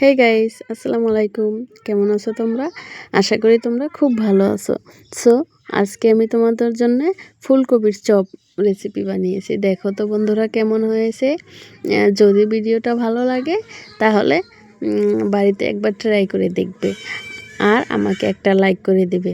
Hey guys আসসালামু আলাইকুম কেমন আছো তোমরা? আশা করি তোমরা খুব ভালো আছো। সো আজকে আমি তোমাদের জন্য ফুলকপির চপ রেসিপি বানিয়েছি। দেখো তো বন্ধুরা কেমন হয়েছে। যদি ভিডিওটা ভালো লাগে, তাহলে বাড়িতে একবার ট্রাই করে দেখবে। আর আমাকে একটা লাইক করে দেবে।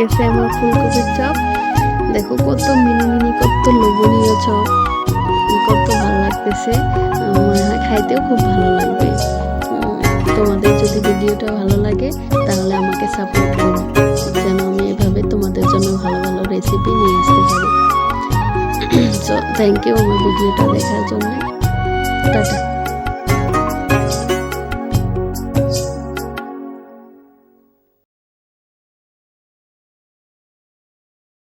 গেছে আমার ফুলকপির চপ। দেখো কত মিনি মিনি কত লোভনীয় চপ। কত ভালো লাগতেছে। মনে হয় খাইতেও খুব ভালো লাগবে। তোমাদের যদি ভিডিওটা ভালো লাগে, তাহলে আমাকে সাপোর্ট করো। যেন আমি এভাবে তোমাদের জন্য ভালো ভালো রেসিপি নিয়ে আসতে পারি। সো থ্যাংক ইউ আমার ভিডিওটা দেখার জন্য। টাটা।